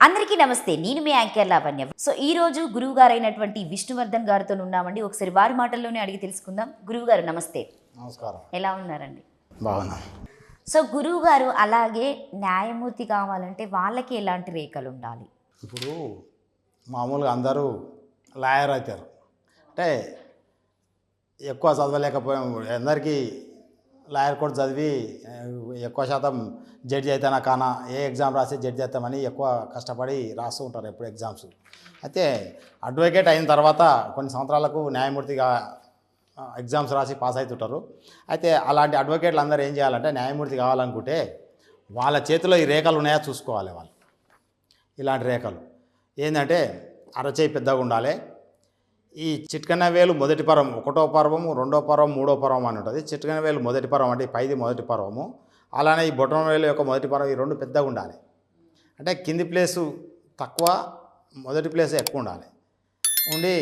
అందరికీ నమస్తే నేను మీ యాంకర్ లావణ్య. సో ఈ రోజు గురువు గారైనటువంటి విష్ణువర్ధన్ గారితో ఉన్నామండి. ఒకసారి వారి మాటల్లోనే అడిగి తెలుసుకుందాం. గురువు గారు నమస్తే. నమస్కారం. ఎలా ఉన్నారండి? బాగున్నా. సో గురువు గారు అలాగే న్యాయమూర్తి కావాలంటే వాళ్ళకి ఎలాంటి రేఖలు ఉండాలి? ఇప్పుడు మామూలుగా అందరూ లాయర్ అవుతారు. అంటే ఎక్కువ చదవలేకపోయాం. అందరికీ లాయర్ కూడా చదివి ఎక్కువ శాతం జడ్జి అయితేనా కానా ఏ ఎగ్జామ్ రాసి జడ్జి అవుతామని ఎక్కువ కష్టపడి రాస్తూ ఉంటారు ఎప్పుడు ఎగ్జామ్స్. అయితే అడ్వకేట్ అయిన తర్వాత కొన్ని సంవత్సరాలకు న్యాయమూర్తిగా ఎగ్జామ్స్ రాసి పాస్ అవుతుంటారు అయితే అలాంటి అడ్వకేట్లు అందరూ ఏం చేయాలంటే న్యాయమూర్తి కావాలనుకుంటే వాళ్ళ చేతిలో ఈ రేఖలు ఉన్నాయా చూసుకోవాలి వాళ్ళు. ఇలాంటి రేఖలు. ఏంటంటే అరచేయి పెద్దగా ఉండాలి. ఈ చిట్కన వేలు మొదటి పర్వం ఒకటో పర్వము రెండో పర్వం మూడో పర్వం అని ఉంటుంది. చిట్కన వేలు మొదటి పర్వం అంటే పైది మొదటి పర్వము. అలానే ఈ బొటన వేలు యొక్క మొదటి పర్వం ఈ రెండు పెద్దగా ఉండాలి. అంటే కింది ప్లేసు తక్కువ మొదటి ప్లేస్ ఎక్కువ ఉండాలి. ఉండి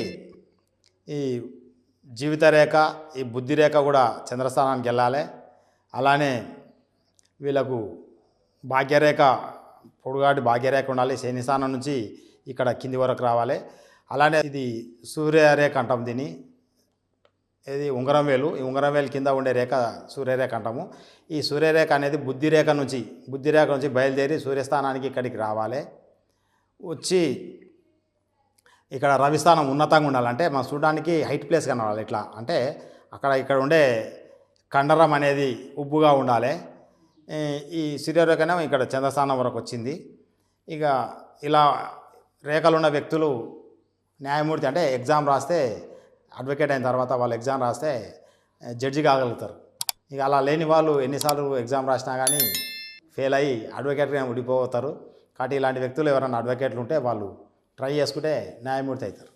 ఈ జీవిత రేఖ ఈ బుద్ధి రేఖ కూడా చంద్రస్థానానికి వెళ్ళాలి. అలానే వీళ్ళకు భాగ్యరేఖ పొడుగాటి భాగ్యరేఖ ఉండాలి. శనిస్థానం నుంచి ఇక్కడ కింది వరకు రావాలి. అలానే ఇది సూర్యరేఖ అంటాం దీన్ని ఇది ఉంగరం వేలు. ఈ ఉంగరం వేలు కింద ఉండే రేఖ సూర్యరేఖ అంటాము ఈ సూర్యరేఖ అనేది బుద్ధిరేఖ నుంచి బుద్ధిరేఖ నుంచి బయలుదేరి సూర్యస్థానానికి ఇక్కడికి రావాలి. వచ్చి ఇక్కడ రవిస్థానం ఉన్నతంగా ఉండాలంటే మనం చూడడానికి హైట్ ప్లేస్ కనవాలి ఇట్లా. అంటే అక్కడ ఇక్కడ ఉండే కండరం అనేది ఉబ్బుగా ఉండాలి. ఈ- ఈ సూర్యరేఖనే ఇక్కడ చంద్రస్థానం వరకు వచ్చింది. ఇక ఇలా రేఖలు ఉన్న వ్యక్తులు న్యాయమూర్తి అంటే ఎగ్జామ్ రాస్తే అడ్వకేట్ అయిన తర్వాత వాళ్ళు ఎగ్జామ్ రాస్తే జడ్జి కాగలుగుతారు. ఇక అలా లేని వాళ్ళు ఎన్నిసార్లు ఎగ్జామ్ రాసినా కానీ ఫెయిల్ అయ్యి అడ్వకేట్గా ఉండిపోతారు. కాబట్టి ఇలాంటి వ్యక్తులు ఎవరైనా అడ్వకేట్లు ఉంటే వాళ్ళు ట్రై చేసుకుంటే న్యాయమూర్తి అవుతారు.